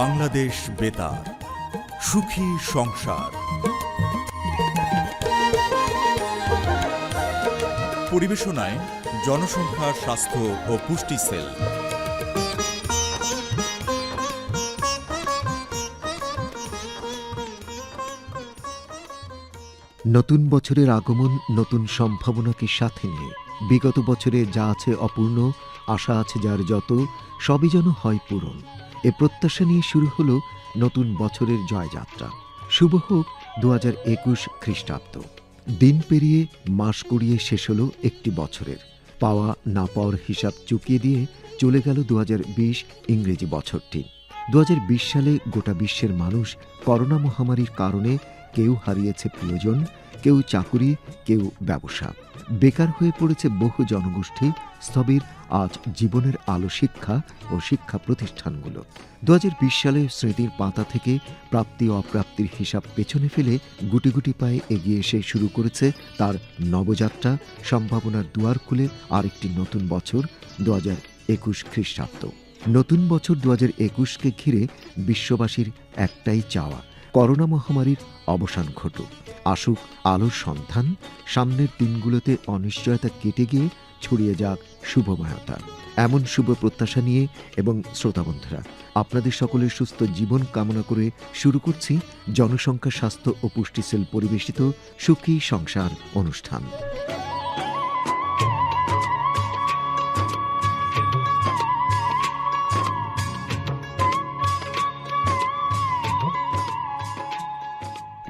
বাংলাদেশ বেতার, সুখী সংসার। পরিবেশনায় জনসংখ্যা, স্বাস্থ্য ও পুষ্টি সেল। নতুন বছরের আগমন, নতুন সম্ভাবনাকে সাথে নিয়ে? বিগত বছরে যা আছে অপূর্ণ, আশা আছে যার যত, সবই যেন হয় পূরণ। এ প্রত্যাশা নিয়ে শুরু হলো নতুন বছরের জয়যাত্রা। শুভ হোক দু হাজার একুশ খ্রিস্টাব্দ। দিন পেরিয়ে মাস কুড়িয়ে শেষ হল একটি বছরের। পাওয়া না পাওয়ার হিসাব চুকিয়ে দিয়ে চলে গেল দু হাজার বিশ ইংরেজি বছরটি। দু হাজার বিশ সালে গোটা বিশ্বের মানুষ করোনা মহামারীর কারণে কেউ হারিয়েছে প্রিয়জন, কেউ চাকুরি, কেউ ব্যবসা। বেকার হয়ে পড়েছে বহু জনগোষ্ঠী, স্থবির আজ জীবনের আলো শিক্ষা ও শিক্ষা প্রতিষ্ঠানগুলো। দু হাজার বিশ সালে স্মৃতির পাতা থেকে প্রাপ্তি অপ্রাপ্তির হিসাব পেছনে ফেলে গুটি গুটি পায়ে এগিয়ে এসে শুরু করেছে তার নবযাত্রা, সম্ভাবনার দুয়ার খুলে আরেকটি নতুন বছর দু একুশ খ্রিস্টাব্দ। নতুন বছর দু একুশকে ঘিরে বিশ্ববাসীর একটাই চাওয়া করোনা মহামারীর অবসান ঘটুক। আসুক আলোর সন্ধান, সামনের দিনগুলোতে অনিশ্চয়তা কেটে গিয়ে ছড়িয়ে যাক শুভময়তা। এমন শুভ প্রত্যাশা নিয়ে এবং শ্রোতাবন্ধুরা আপনাদের সকলের সুস্থ জীবন কামনা করে শুরু করছি জনসংখ্যা, স্বাস্থ্য ও পুষ্টি সেল পরিবেশিত সুখী সংসার অনুষ্ঠান।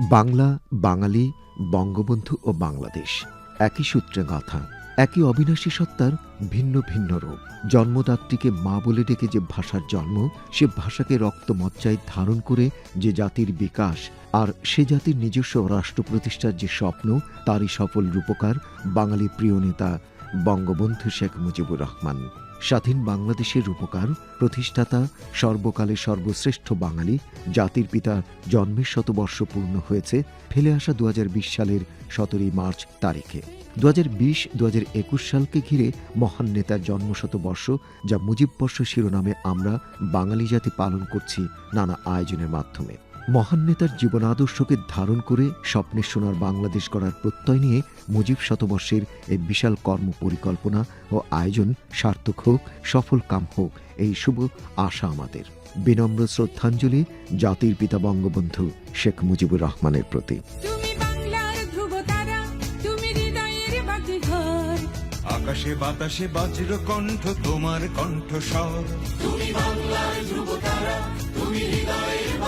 বাংলা, বাঙালি, বঙ্গবন্ধু ও বাংলাদেশ। একই সূত্রে গাথা, একই অবিনাশী সত্তার ভিন্ন ভিন্ন রূপ। জন্মদাত্রীকে মা বলে ডেকে যে ভাষার জন্ম, সে ভাষাকে রক্তমজ্জায় ধারণ করে যে জাতির বিকাশ আর সে জাতির নিজস্ব রাষ্ট্র প্রতিষ্ঠার যে স্বপ্ন, তারই সফল রূপকার বাঙালি প্রিয় নেতা বঙ্গবন্ধু শেখ মুজিবুর রহমান। স্বাধীন বাংলাদেশের রূপকার, প্রতিষ্ঠাতা, সর্বকালের সর্বশ্রেষ্ঠ বাঙালি, জাতির পিতা জন্মের শতবর্ষ পূর্ণ হয়েছে ফেলে আসা দু হাজার বিশ সালের সতেরোই মার্চ তারিখে। দু হাজার বিশ দু হাজার একুশ সালকে ঘিরে মহান নেতার জন্মশতবর্ষ, যা মুজিববর্ষ শিরোনামে আমরা বাঙালি জাতি পালন করছি নানা আয়োজনের মাধ্যমে। মহান নেতার জীবন আদর্শকে ধারণ করে স্বপ্নের সোনার বাংলাদেশ গড়ার প্রত্যয় নিয়ে মুজিব শতবর্ষের এই বিশাল কর্ম পরিকল্পনা ও আয়োজন সার্থক হোক সফল কাম হোক এই শুভ আশা আমাদের। বিনম্র শ্রদ্ধাঞ্জলি জাতির পিতা বঙ্গবন্ধু শেখ মুজিবুর রহমানের প্রতি। আকাশে বাতাসে বাজর কণ্ঠ তোমার কণ্ঠস্বর। তুমি বাংলার ধ্রুব তারা তুমি হৃদয়ের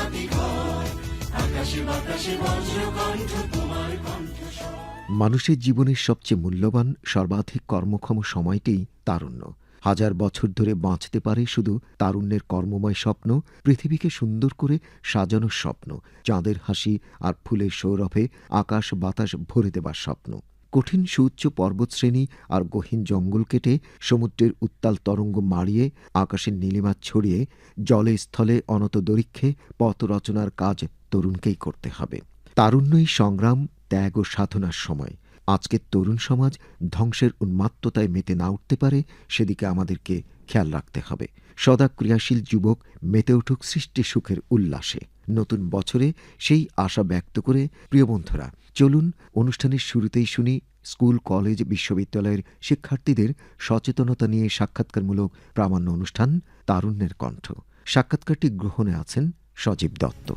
মানুষের জীবনের সবচেয়ে মূল্যবান, সর্বাধিক কর্মক্ষম সময়টি তারুণ্য। হাজার বছর ধরে বাঁচতে পারে শুধু তারুণ্যের কর্মময় স্বপ্ন, পৃথিবীকে সুন্দর করে সাজানোর স্বপ্ন, চাঁদের হাসি আর ফুলের সৌরভে আকাশ বাতাস ভরে দেবার স্বপ্ন। কঠিন সুউচ্চ পর্বতশ্রেণী আর গহীন জঙ্গল কেটে সমুদ্রের উত্তাল তরঙ্গ মারিয়ে আকাশের নীলিমা ছড়িয়ে জলে স্থলে অনত দরিক্ষে পথ রচনার কাজ তরুণকেই করতে হবে। তারুণ্যই সংগ্রাম, ত্যাগ ও সাধনার সময়। আজকের তরুণ সমাজ ধ্বংসের উন্মাত্ততায় মেতে না উঠতে পারে, সেদিকে আমাদেরকে খেয়াল রাখতে হবে। সদা ক্রিয়াশীল যুবক মেতে উঠুক সৃষ্টি সুখের উল্লাসে। নতুন বছরে সেই আশা ব্যক্ত করে, প্রিয় বন্ধুরা, চলুন অনুষ্ঠানের শুরুতেই শুনি স্কুল, কলেজ, বিশ্ববিদ্যালয়ের শিক্ষার্থীদের সচেতনতা নিয়ে সাক্ষাৎকারমূলক প্রামাণ্য অনুষ্ঠান, তারুণ্যের কণ্ঠ। সাক্ষাৎকারটি গ্রহণে আছেন সজীব দত্ত।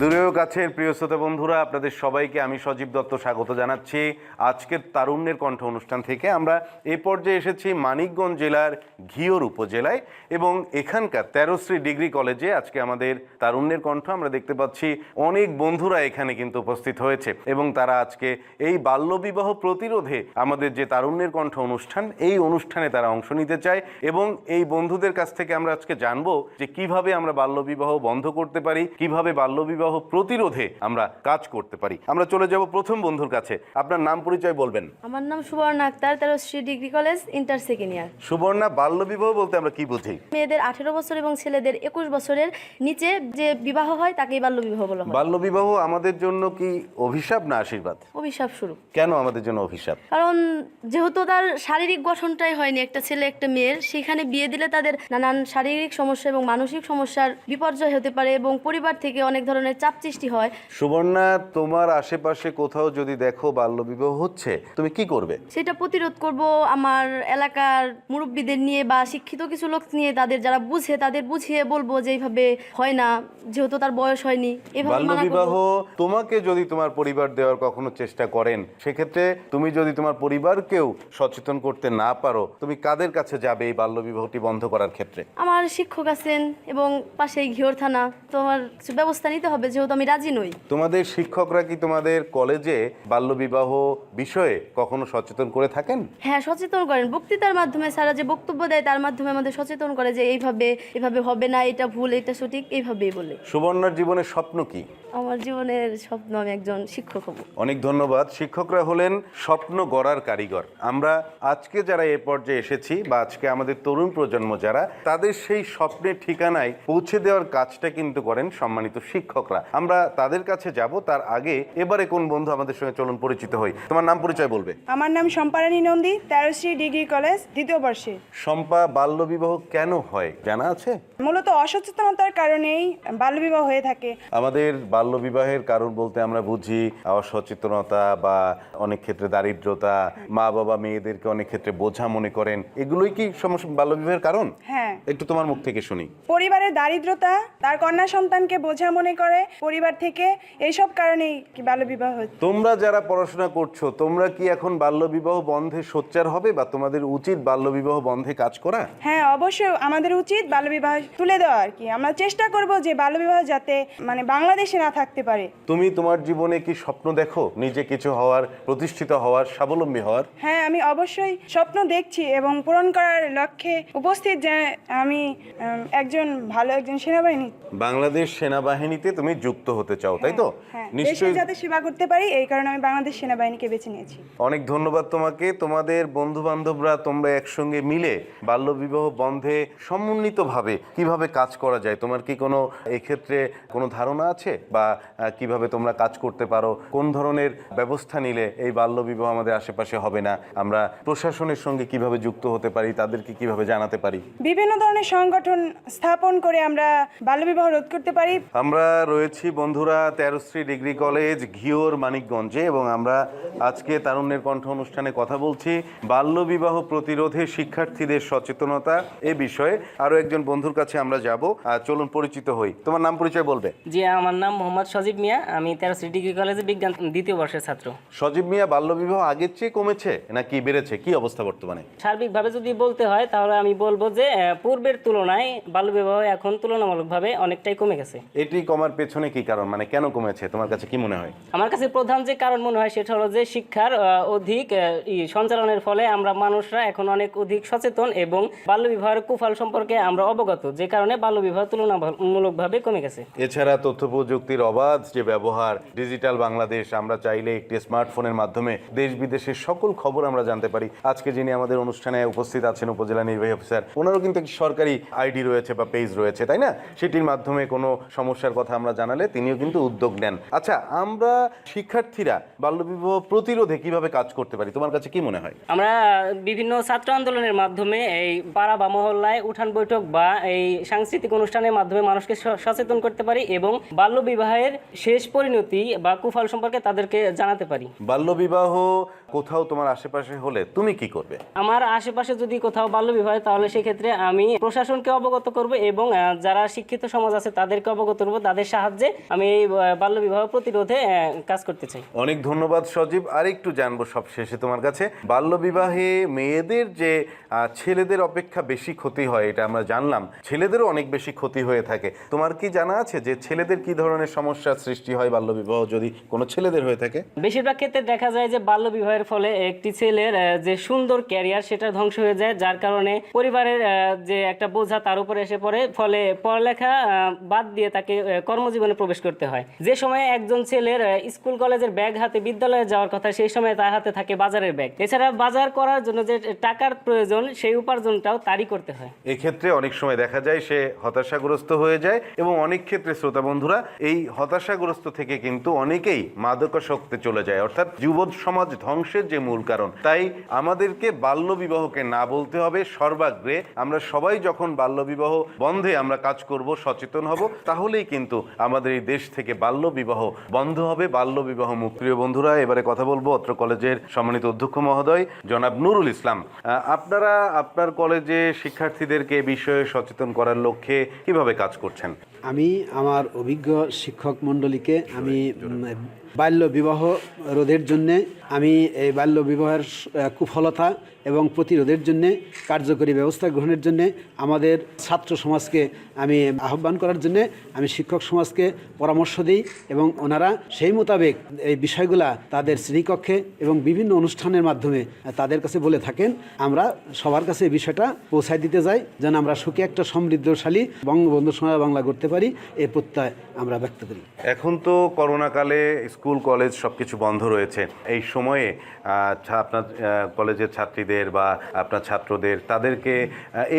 দূরেও কাছের প্রিয় শ্রোতা বন্ধুরা, আপনাদের সবাইকে আমি সজীব দত্ত স্বাগত জানাচ্ছি। আজকের তারুণ্যের কণ্ঠ অনুষ্ঠান থেকে আমরা এ পর্যায়ে এসেছি মানিকগঞ্জ জেলার ঘিওর উপজেলায় এবং এখানকার তেরোশ্রী ডিগ্রি কলেজে আজকে আমাদের তারুণ্যের কণ্ঠ আমরা দেখতে পাচ্ছি। অনেক বন্ধুরা এখানে কিন্তু উপস্থিত হয়েছে এবং তারা আজকে এই বাল্যবিবাহ প্রতিরোধে আমাদের যে তারুণ্যের কণ্ঠ অনুষ্ঠান, এই অনুষ্ঠানে তারা অংশ নিতে চায় এবং এই বন্ধুদের কাছ থেকে আমরা আজকে জানব যে কীভাবে আমরা বাল্যবিবাহ বন্ধ করতে পারি, কীভাবে বাল্যবিবাহ বাল্যবিবাহ প্রতিরোধে আমরা কাজ করতে পারি। আমরা চলে যাব প্রথম বন্ধুর কাছে। আপনার নাম পরিচয় বলবেন। আমার নাম Subarna Akter Terasree degree college inter second year Subarna বাল্যবিবাহ বলতে আমরা কি বুঝি? মেয়েদের আঠেরো বছর এবং ছেলেদের একুশ বছরের নিচে যে বিবাহ হয় তাকেই বাল্য বিবাহ বলা হয়। বাল্যবিবাহ আমাদের জন্য কি অভিশাপ না আশীর্বাদ? অভিশাপ শুরু কেন আমাদের জন্য অভিশাপ? কারণ যেহেতু তার শারীরিক গঠনটাই হয়নি একটা ছেলে একটা মেয়ের সেখানে বিয়ে দিলে তাদের নানান শারীরিক সমস্যা এবং মানসিক সমস্যার বিপর্যয় হতে পারে এবং পরিবার থেকে অনেক ধরনের চাপ সৃষ্টি হয়। সুবর্ণা তোমার আশেপাশে কোথাও যদি দেখো বাল্যবিবাহ হচ্ছে তুমি কি করবে? সেটা প্রতিরোধ করব আমার এলাকার মুরব্বীদের নিয়ে বা শিক্ষিত কিছু লোক নিয়ে তাদের যারা বুঝে তাদের বুঝিয়ে বলব যে এইভাবে হয় না যেহেতু তার বয়স হয়নি এভাবে মানা বাল্যবিবাহ করব। তোমাকে যদি তোমার পরিবার দেওয়ার কখনো চেষ্টা করেন সেক্ষেত্রে তুমি যদি তোমার পরিবারকেও সচেতন করতে না পারো তুমি কাদের কাছে যাবে এই বাল্যবিবাহটি বন্ধ করার ক্ষেত্রে? আমার শিক্ষক আছেন এবং পাশেই ঘিওর থানা তো আমার কিছু ব্যবস্থা নিতে হবে যেহেতু আমি রাজি নই। তোমাদের শিক্ষকরা কি তোমাদের কলেজে বাল্যবিবাহ বিষয়ে কখনো সচেতন করে থাকেন? হ্যাঁ সচেতন করেন। বক্তৃতার মাধ্যমে স্যারা যে বক্তব্য দেয় তার মাধ্যমে আমাদের সচেতন করে যে এইভাবে এভাবে হবে না এটা ভুল এটা সঠিক এইভাবেই বলে। সুবর্ণার জীবনের স্বপ্ন কি? আমার জীবনের স্বপ্ন আমি একজন শিক্ষক হব। অনেক ধন্যবাদ। শিক্ষকরা হলেন স্বপ্ন গড়ার কারিগর। আমরা আজকে যারা এ পর্যায়ে এসেছি বা আজকে আমাদের তরুণ প্রজন্ম যারা তাদের সেই স্বপ্নের ঠিকানায় পৌঁছে দেওয়ার কাজটা কিন্তু করেন সম্মানিত শিক্ষকরা। আমরা তাদের কাছে যাব তার আগে এবারে কোন বন্ধু আমাদের সঙ্গে চলুন পরিচিত হই। তোমার নাম পরিচয় বলবে। আমার নাম সম্পারানী নন্দী তেরোশ্রী ডিগ্রি কলেজ দ্বিতীয় বর্ষে। শম্পা বাল্যবিবাহ কেন হয়? জানা আছে? মূলত অসচেতনতার কারণেই বাল্যবিবাহ হয়ে থাকে। আমাদের বাল্যবিবাহের কারণ বলতে আমরা বুঝি অসচেতনতা বা অনেক ক্ষেত্রে দারিদ্রতা মা বাবা মেয়েদেরকে অনেক ক্ষেত্রে বোঝা মনে করেন। এগুলোই কি সমস্যা বাল্যবিবাহের কারণ? হ্যাঁ। একটু তোমার মুখ থেকে শুনি। পরিবারের দারিদ্রতা তার কন্যা সন্তানকে বোঝা মনে করে পরিবার থেকে এইসব কারণেই কি বাল্যবিবাহ হচ্ছে। তোমরা যারা পড়াশোনা করছ তোমরা কি এখন বাল্যবিবাহ বন্ধে সোচ্চার হবে বা তোমাদের উচিত বাল্যবিবাহ বন্ধে কাজ করা? হ্যাঁ অবশ্যই আমাদের উচিত বাল্যবিবাহ তুলে দেওয়া আর কি। আমরা চেষ্টা করব যে বাল্যবিবাহ যাতে মানে বাংলাদেশে না থাকতে পারে। তুমি তোমার জীবনে কি স্বপ্ন দেখো? নিজে কিছু হওয়ার প্রতিষ্ঠিত হওয়ার স্বাবলম্বী হওয়ার? হ্যাঁ আমি অবশ্যই স্বপ্ন দেখছি এবং পূরণ করার লক্ষ্যে উপস্থিত যে আমি উম, একজন ভালো একজন সেনাবাহিনী। বাংলাদেশ সেনাবাহিনীতে তুমি যুক্ত হতে চাও তাই তো? হ্যাঁ নিশ্চয়ই যাতে সেবা করতে পারি এই কারণে আমি বাংলাদেশ সেনাবাহিনীকে বেছে নিয়েছি। অনেক ধন্যবাদ তোমাকে। তোমাদের বন্ধু বান্ধবরা তোমরা একসঙ্গে মিলে বাল্যবিবাহ বন্ধে সমন্বিতভাবে কীভাবে কাজ করা যায়? তোমার কি কোনো এক্ষেত্রে কোনো ধারণা আছে? বা আহ, কীভাবে তোমরা কাজ করতে পারো কোন ধরনের ব্যবস্থা নিলে এই বাল্যবিবাহ আমাদের আশেপাশে হবে না আমরা প্রশাসনের সঙ্গে কীভাবে যুক্ত হতে পারি তাদেরকে কীভাবে জানাতে পারি? বিভিন্ন ধরনের সংগঠন স্থাপন করে আমরা বাল্যবিবাহ রোধ করতে পারি। আমরা রয়েছি বন্ধুরা তেরোশ্রী ডিগ্রি কলেজ ঘিওর মানিকগঞ্জে এবং আমরা আজকে তারুণ্যের কণ্ঠ অনুষ্ঠানে কথা বলছি। বাল্যবিবাহ প্রতিরোধে শিক্ষার্থীদের সচেতনতা এ বিষয়ে। আরও একজন বন্ধুর কাছে আমরা যাব। আর চলুন পরিচিত হই। তোমার নাম পরিচয় বলবে। জি আমার নাম মোহাম্মদ সজীব মিয়া আমি তেরোশ্রী ডিগ্রি কলেজে বিজ্ঞান দ্বিতীয় বর্ষের ছাত্র। সজীব মিয়া বাল্যবিবাহ আগের চেয়ে কমেছে নাকি বেড়েছে? কি অবস্থা বর্তমানে? সার্বিকভাবে যদি বলতে হয় তাহলে আমি বলব যে পূর্বের তুলনায় বাল্যবিবাহ এখন তুলনামূলকভাবে অনেকটাই কমে গেছে। এটি কমার পেছনে কি কারণ? মানে কেন কমেছে? তোমার কাছে কি মনে হয়? আমার কাছে প্রধান যে কারণ মনে হয় সেটা হলো যে শিক্ষার অধিক সঞ্চালনের ফলে আমরা মানুষরা এখন অনেক অধিক সচেতন এবং বাল্যবিবাহের কুফল সম্পর্কে আমরা অবগত যে কারণে বাল্যবিবাহ তুলনামূলকভাবে কমে গেছে। এছাড়া তথ্য প্রযুক্তির অবাধ যে ব্যবহার, ডিজিটাল বাংলাদেশ, আমরা চাইলে একটি স্মার্টফোনের মাধ্যমে দেশ বিদেশের সকল খবর আমরা জানতে পারি। আজকে যিনি আমাদের অনুষ্ঠানে উপস্থিত আছেন উপজেলা নির্বাহী অফিসার, ওনারও কিন্তু একটি সরকারি আইডি রয়েছে বা পেজ রয়েছে, তাই না? সেটির মাধ্যমে কোনো সমস্যার কথা আমরা জানালে তিনিও কিন্তু উদ্যোগ নেন। আচ্ছা আমরা শিক্ষার্থীরা, বাল্যবিবাহ প্রতিরোধে কীভাবে কাজ করতে পারি? তোমার কাছে কি মনে হয়? আমরা বিভিন্ন ছাত্র আন্দোলনের মাধ্যমে এই পাড়া বা মহল্লায় উঠান বৈঠক বা এই সাংস্কৃতিক অনুষ্ঠানের মাধ্যমে মানুষকে সচেতন করতে পারি এবং বাল্যবিবাহের শেষ পরিণতি বা কুফল সম্পর্কে তাদেরকে জানাতে পারি। বাল্যবিবাহ কোথাও তোমার আশেপাশে হলে তুমি কি করবে? আমার আশেপাশে যদি কোথাও বাল্যবিবাহ হয় তাহলে সেক্ষেত্রে আমি প্রশাসনকে অবগত করব এবং যারা শিক্ষিত সমাজ আছে তাদেরকে অবগত করব তাদের সাহায্যে আমি এই বাল্যবিবাহ প্রতিরোধে কাজ করতে চাই। অনেক ধন্যবাদ সজীব। আরেকটু জানব সব শেষে তোমার কাছে। বাল্যবিবাহে মেয়েদের যে ছেলেদের অপেক্ষা বেশি ক্ষতি হয় এটা আমরা জানলাম। ছেলেদেরও অনেক বেশি ক্ষতি হয়ে থাকে। তোমার কি জানা আছে যে ছেলেদের কি ধরনের সমস্যার সৃষ্টি হয় বাল্যবিবাহ যদি কোনো ছেলেদের হয়ে থাকে? বেশিরভাগ ক্ষেত্রে দেখা যায় যে বাল্যবিবাহের বিবাহের ফলে একটি ছেলের যে সুন্দর ক্যারিয়ার সেটা ধ্বংস হয়ে যায়, যার কারণে পরিবারের যে একটা বোঝা তার উপরে এসে পড়ে। ফলে পড়ালেখা বাদ দিয়ে তাকে কর্মজীবনে প্রবেশ করতে হয়। যে সময় একজন ছেলের স্কুল কলেজের ব্যাগ হাতে বিদ্যালয়ে যাওয়ার কথা, সেই সময় তার হাতে থাকে বাজারের ব্যাগ। এছাড়া বাজার করার জন্য যে টাকার প্রয়োজন, সেই উপার্জনটাও তারই করতে হয়। এক্ষেত্রে অনেক সময় দেখা যায় সে হতাশাগ্রস্ত হয়ে যায় এবং অনেক ক্ষেত্রে শ্রোতা বন্ধুরা, এই হতাশাগ্রস্ত থেকে কিন্তু অনেকেই মাদকাসক্তে চলে যায়। অর্থাৎ যুব সমাজ ধ্বংসের যে মূল কারণ। তাই আমাদেরকে বাল্যবিবাহকে না বলতে হবে, সর্বাগ্রে আমরা সবাই যখন বাল্যবিবাহ বন্ধে আমরা কাজ করব, সচেতন হব, তাহলেই কিন্তু আমাদের এই দেশ থেকে বাল্যবিবাহ বন্ধ হবে, বাল্যবিবাহ মুক্ত। বন্ধুরা, এবারে কথা বলব অত্র কলেজের সম্মানিত অধ্যক্ষ মহোদয়, জনাব নুরুল ইসলাম। আপনারা আপনার কলেজে শিক্ষার্থীদেরকে বিষয়ে সচেতন করার লক্ষ্যে কীভাবে কাজ করছেন? আমি আমার অভিজ্ঞ শিক্ষক মণ্ডলীকে আমি বাল্যবিবাহ বাল্য বিবাহ রোধের জন্যে আমি এই বাল্য বিবাহের কুফলতা এবং প্রতিরোধের জন্যে, কার্যকরী ব্যবস্থা গ্রহণের জন্যে আমাদের ছাত্র সমাজকে আমি আহ্বান করার জন্যে আমি শিক্ষক সমাজকে পরামর্শ দিই এবং ওনারা সেই মোতাবেক এই বিষয়গুলা তাদের শ্রেণীকক্ষে এবং বিভিন্ন অনুষ্ঠানের মাধ্যমে তাদের কাছে বলে থাকেন। আমরা সবার কাছে এই বিষয়টা পৌঁছায় দিতে যাই যেন আমরা সুখে একটা সমৃদ্ধশালী বঙ্গবন্ধু সময় বাংলা করতে পারি এই প্রত্যয় আমরা ব্যক্ত করি। এখন তো করোনাকালে স্কুল, কলেজ সব কিছু বন্ধ রয়েছে। এই সময়ে আপনার কলেজের ছাত্রীদের বা আপনার ছাত্রদের, তাদেরকে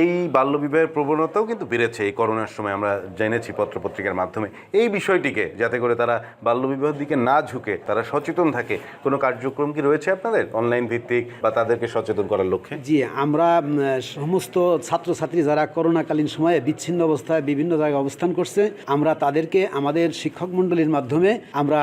এই বাল্যবিবাহের প্রবণতাও কিন্তু বেড়েছে এই করোনার সময় আমরা জেনেছি পত্রপত্রিকার মাধ্যমে। এই বিষয়টিকে যাতে করে তারা বাল্যবিবাহের দিকে না ঝুঁকে, তারা সচেতন থাকে, কোনো কার্যক্রম কি রয়েছে আপনাদের অনলাইন ভিত্তিক বা তাদেরকে সচেতন করার লক্ষ্যে? জি, আমরা সমস্ত ছাত্রছাত্রী যারা করোনাকালীন সময়ে বিচ্ছিন্ন অবস্থায় বিভিন্ন জায়গায় অবস্থান করছে, আমরা তাদেরকে, আমাদের শিক্ষক মণ্ডলীর মাধ্যমে আমরা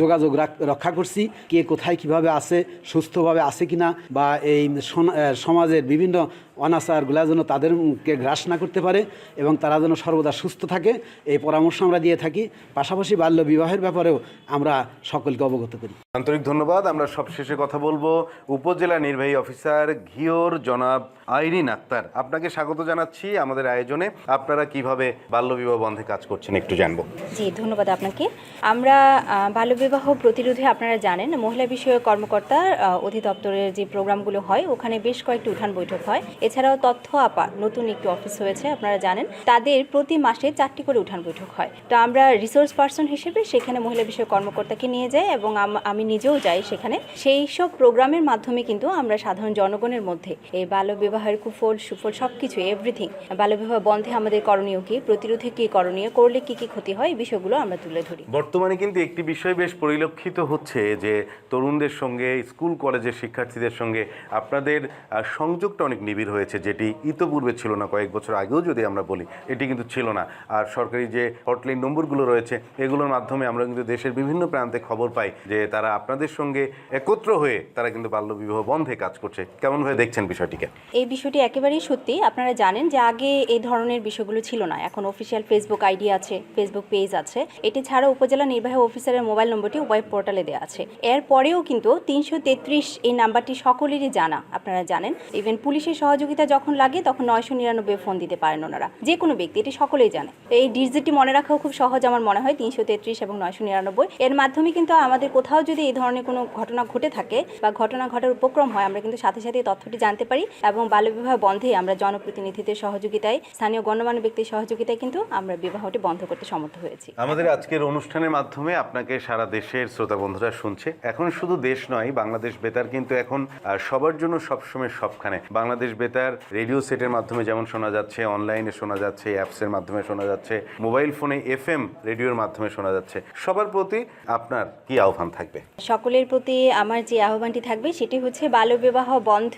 যোগাযোগ রক্ষা করছি, কে কোথায় কীভাবে আছে, সুস্থভাবে আছে কিনা বা এই আহ, সমাজের বিভিন্ন অনাচারগুলা যেন তাদেরকে গ্রাস না করতে পারে এবং তারা যেন সর্বদা সুস্থ থাকে এই পরামর্শ আমরা দিয়ে থাকি। পাশাপাশি বাল্য বিবাহের ব্যাপারেও আমরা সকলকে অবগত করি। আন্তরিক ধন্যবাদ। আমরা সবশেষে কথা বলব উপজেলা নির্বাহী অফিসার ঘিওর জনাব আইরিন আক্তার। আপনাকে স্বাগত জানাচ্ছি আমাদের আয়োজনে। আপনারা কীভাবে বাল্যবিবাহ বন্ধে কাজ করছেন একটু জানব। জি ধন্যবাদ আপনাকে। আমরা বাল্যবিবাহ প্রতিরোধে আপনারা জানেন মহিলা বিষয়ক কর্মকর্তা অধিদপ্তরের যে প্রোগ্রামগুলো হয়, ওখানে বেশ কয়েকটি উঠান বৈঠক হয়। এছাড়াও তথ্য আপা, নতুন একটি অফিস হয়েছে, আপনারা জানেন। তাদের প্রতি মাসে চারটি করে উঠান বৈঠক হয়। তো আমরা রিসোর্স পার্সন হিসেবে সেখানে মহিলা বিষয়ক কর্মকর্তাকে নিয়ে যাই এবং আমি নিজেও যাই সেখানে। সেই সব প্রোগ্রামের মাধ্যমে কিন্তু আমরা সাধারণ জনগণের মধ্যে এই বাল্যবিবাহের কুফল, সুফল সব কিছু এভরিথিং বাল্যবিবাহ বন্ধে আমাদের করণীয় কি, প্রতিরোধে কি করণীয়, করলে কি কি ক্ষতি হয়, এই বিষয়গুলো আমরা তুলে ধরি। বর্তমানে কিন্তু একটি বিষয় বেশ পরিলক্ষিত হচ্ছে যে তরুণদের সঙ্গে, স্কুল, কলেজের শিক্ষার্থীদের সঙ্গে আপনাদের সংযোগটা অনেক নিবিড় হয়েছে, যেটি ইতোপূর্বে ছিল না, কয়েক বছর আগেও যদি আমরা বলি, এটি কিন্তু ছিল না। আর সরকারি যে হটলাইন নম্বরগুলো রয়েছে, এগুলোর মাধ্যমে আমরা কিন্তু দেশের বিভিন্ন প্রান্তে খবর পাই যে তারা আপনাদের সঙ্গে একত্র হয়ে তারা কিন্তু বাল্যবিবাহ বন্ধে কাজ করছে। কেমনভাবে দেখছেন বিষয়টিকে? এই বিষয়টি একেবারেই সত্যি। আপনারা জানেন যে আগে এই ধরনের বিষয়গুলো ছিল না। এখন অফিসিয়াল ফেসবুক আইডি আছে ফেসবুক পেজ আছে। এটি ছাড়া উপজেলা নির্বাহী অফিসারের মোবাইল নম্বরটি ওয়েব পোর্টালে দেওয়া আছে। এরপরেও কিন্তু তিনশো তেত্রিশ এই নাম্বারটি সকলেরই জানা। আপনারা জানেন ইভেন পুলিশের সহযোগিতা যখন লাগে তখন নয়শো নিরানব্বই ফোন দিতে পারেন ওনারা। যে কোনো ব্যক্তি এটি সকলেই জানে। তো এই ডিজিটটি মনে রাখাও খুব সহজ আমার মনে হয় তিনশো তেত্রিশ এবং নয়শো নিরানব্বই। এর মাধ্যমে কিন্তু আমাদের কোথাও যদি এই ধরনের কোনো ঘটনা ঘটে থাকে বা ঘটনা ঘটার উপক্রম হয় আমরা কিন্তু সাথে সাথে তথ্যটি জানতে পারি এবং বাল্যবিবাহ বন্ধে আমরা জনপ্রতিনিধিদের সহযোগিতায় স্থানীয় গণ্যমান্য ব্যক্তির সহযোগিতায় কিন্তু আমরা বিবাহটি বন্ধ করতে সমর্থ হয়েছি। আমাদের আজকের অনুষ্ঠানের মাধ্যমে আপনাকে সারা দেশের শ্রোতা বন্ধুরা শুনছে। এখন শুধু দেশ নয় বাংলাদেশ বেতার কিন্তু এখন আহ, সবার জন্য সবসময় সবখানে। বাংলাদেশ বেতার রেডিও সেটের মাধ্যমে যেমন শোনা যাচ্ছে অনলাইনে শোনা যাচ্ছে অ্যাপসের মাধ্যমে শোনা যাচ্ছে মোবাইল ফোনে এফএম রেডিওর মাধ্যমে শোনা যাচ্ছে। সবার প্রতি আপনার কি আহ্বান থাকবে? সকলের প্রতি আমার যে আহ্বানটি থাকবে সেটি হচ্ছে বাল্যবিবাহ বন্ধ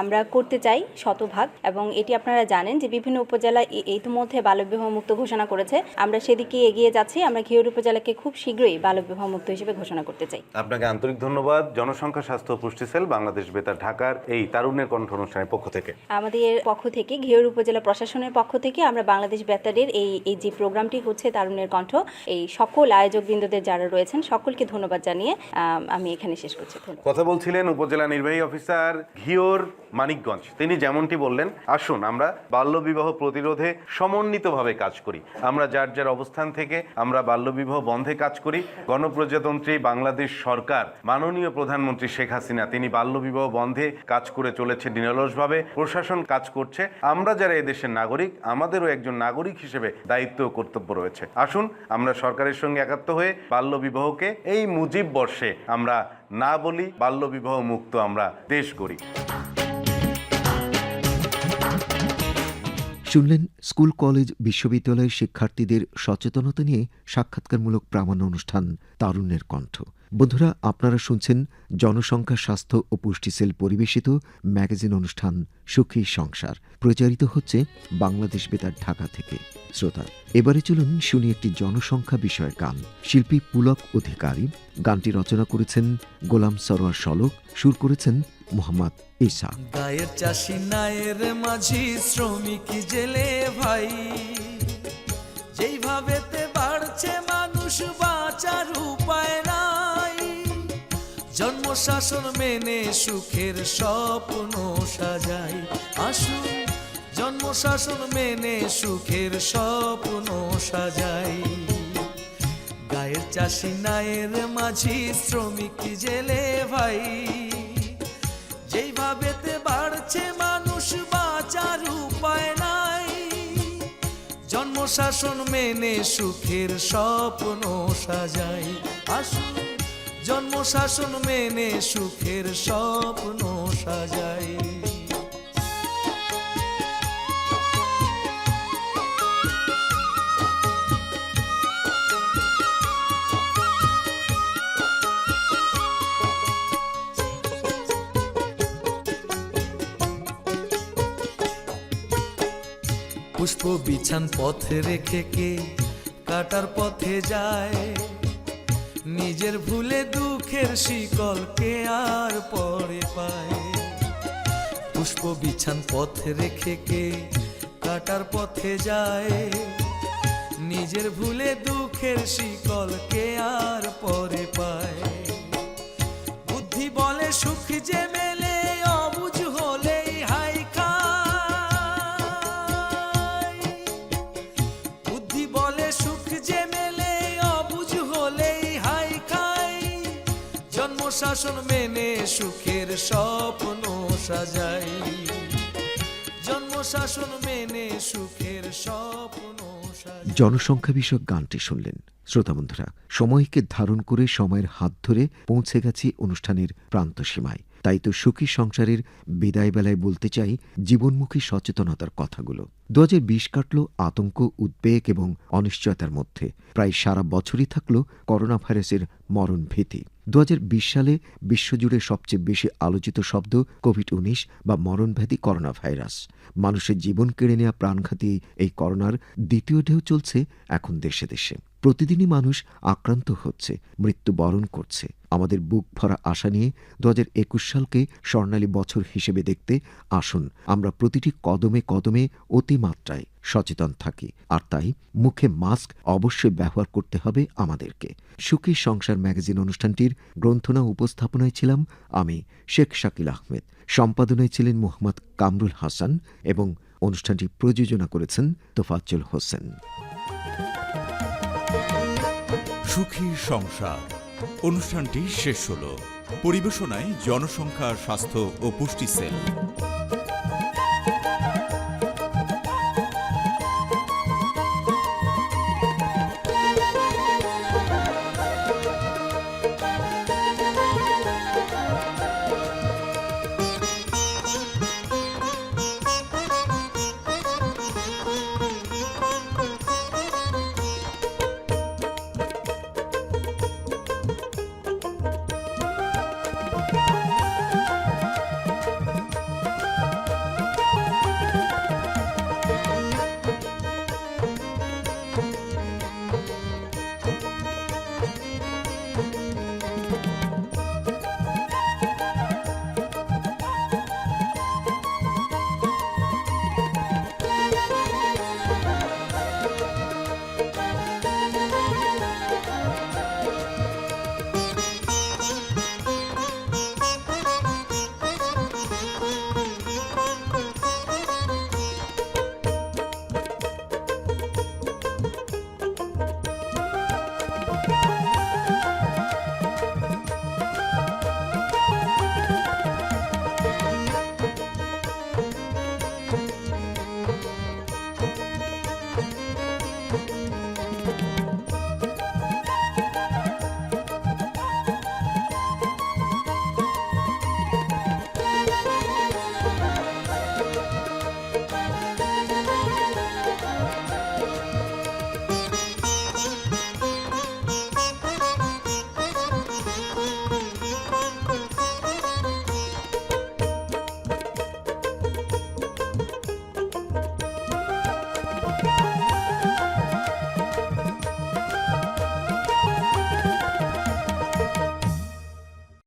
আমরা করতে চাই শতভাগ এবং এটি আপনারা জানেন যে বিভিন্ন উপজেলা ইতিমধ্যে বাল্যবিবাহ মুক্ত ঘোষণা করেছে। আমরা সেদিকে এগিয়ে যাচ্ছি আমরা ঘিওর উপজেলাকে খুব শীঘ্রই বাল্যবিবাহ মুক্ত হিসেবে ঘোষণা করতে চাই। আপনাকে আন্তরিক ধন্যবাদ। জনসংখ্যা স্বাস্থ্য পুষ্টি সেল বাংলাদেশ বেতার ঢাকার এই তারুণ্যের কণ্ঠ অনুষ্ঠানের পক্ষ থেকে। আমাদের পক্ষ থেকে ঘেউর উপজেলা প্রশাসনের পক্ষ থেকে আমরা বাংলাদেশ বেতারের এই এই যে প্রোগ্রামটি হচ্ছে তারুণ্যের কণ্ঠ এই সকল আয়োজক আয়োজকবৃন্দদের যারা রয়েছেন সকলকে ধন্যবাদ জানিয়ে আমি এখানে শেষ করছি। কথা বলছিলেন উপজেলা নির্বাহী অফিসার ঘিওর মানিকগঞ্জ। তিনি যেমনটি বললেন আসুন আমরা বাল্যবিবাহ প্রতিরোধে সমন্বিতভাবে কাজ করি। আমরা যার যার অবস্থান থেকে আমরা বাল্যবিবাহ বন্ধে কাজ করি। গণপ্রজাতন্ত্রী বাংলাদেশ সরকার মাননীয় প্রধানমন্ত্রী শেখ হাসিনা তিনি বাল্যবিবাহ বন্ধে কাজ করে চলেছে নিরলসভাবে। প্রশাসন কাজ করছে। আমরা যারা এদেশের নাগরিক, আমাদেরও একজন নাগরিক হিসেবে দায়িত্ব ও কর্তব্য রয়েছে। আসুন, আমরা সরকারের সঙ্গে একাত্ম হয়ে বাল্যবিবাহকে এই মুজিব বর্ষে আমরা না বলি, বাল্যবিবাহ মুক্ত আমরা দেশ গড়ি। শুনলেন স্কুল, কলেজ, বিশ্ববিদ্যালয়ের শিক্ষার্থীদের সচেতনতা নিয়ে সাক্ষাৎকারমূলক প্রামাণ্য অনুষ্ঠান, তারুণ্যের কণ্ঠ। বন্ধুরা, আপনারা শুনছেন জনসংখ্যা, স্বাস্থ্য ও পুষ্টি সেল পরিবেশিত ম্যাগাজিন অনুষ্ঠান সুখী সংসার। প্রচারিত হচ্ছে বাংলাদেশ বেতার ঢাকা থেকে। শ্রোতা, এবারে চলুন শুনি একটি জনসংখ্যা বিষয়ক গান। শিল্পী পুলক অধিকারী গানটি রচনা করেছেন গোলাম সরোয়ার সলক সুর করেছেন মোহাম্মদ ঈসা। গায়ের চাষি নায়ের মাঝি, শ্রমিক জেলে ভাই। যেইভাবেতে বাড়ছে মানুষ শাসন মেনে সুখের স্বপ্ন সাজাই। আসুন জন্ম শাসন মেনে সুখের স্বপ্ন সাজাই। গায়ের চাষি নায়ের মাঝি শ্রমিক জেলে ভাই। যেইভাবেতে বাড়ছে মানুষ বাঁচার উপায় নাই। জন্ম শাসন মেনে সুখের স্বপ্ন সাজাই। আসুন জন্ম শাসন মেনে সুখের স্বপ্ন সাজাই। পুষ্প বিছান পথে রেখে কে কাটার পথে যায়? নিজের ভুলে দুঃখের শিকল কে আর পরে পায়? পুষ্প বিছান পথে রেখে কে কাটার পথে যায়? নিজের ভুলে দুঃখের শিকল কে আর পরে পায়? বুদ্ধি বলে সুখ যে মেলে শাসন মেনে সুখের স্বপ্ন সাজাই। জন্ম শাসন মেনে সুখের স্বপ্ন জনসংখ্যা বিষয়ক গানটি শুনলেন। শ্রোতা বন্ধুরা, সময়কে ধারণ করে সময়ের হাত ধরে পৌঁছে গেছি অনুষ্ঠানের প্রান্ত সীমায়। তাই তো সুখী সংসারের বিদায় বেলায় বলতে চাই জীবনমুখী সচেতনতার কথাগুলো। দু বিশ কাটল আতঙ্ক, উদ্বেগ এবং অনিশ্চয়তার মধ্যে। প্রায় সারা বছরই থাকল করোনা ভাইরাসের মরণ ভীতি। দু হাজার বিশ সালে বিশ্বজুড়ে সবচেয়ে বেশি আলোচিত শব্দ কোভিড উনিশ বা মরণভ্যাধি করোনা ভাইরাস মানুষের জীবন কেড়ে নেওয়া প্রাণঘাতী এই করোনার দ্বিতীয় ঢেউ চলছে এখন দেশে দেশে। প্রতিদিনই মানুষ আক্রান্ত হচ্ছে, মৃত্যুবরণ করছে। আমাদের বুক ভরা আশা নিয়ে দু হাজার একুশ সালকে স্বর্ণালী বছর হিসেবে দেখতে আসুন। আমরা প্রতিটি কদমে কদমে অতিমাত্রায় সচেতন থাকি। আর তাই মুখে মাস্ক অবশ্যই ব্যবহার করতে হবে আমাদেরকে। সুখী সংসার ম্যাগাজিন অনুষ্ঠানটির গ্রন্থনা উপস্থাপনায় ছিলাম আমি, শেখ শাকিল আহমেদ। সম্পাদনায় ছিলেন মোহাম্মদ কামরুল হাসান এবং অনুষ্ঠানটি প্রযোজনা করেছেন তোফাজ্জল হোসেন। সুখী সংসার। অনুষ্ঠানটি শেষ হল। পরিবেশনায় জনসংখ্যা স্বাস্থ্য ও পুষ্টি সেল।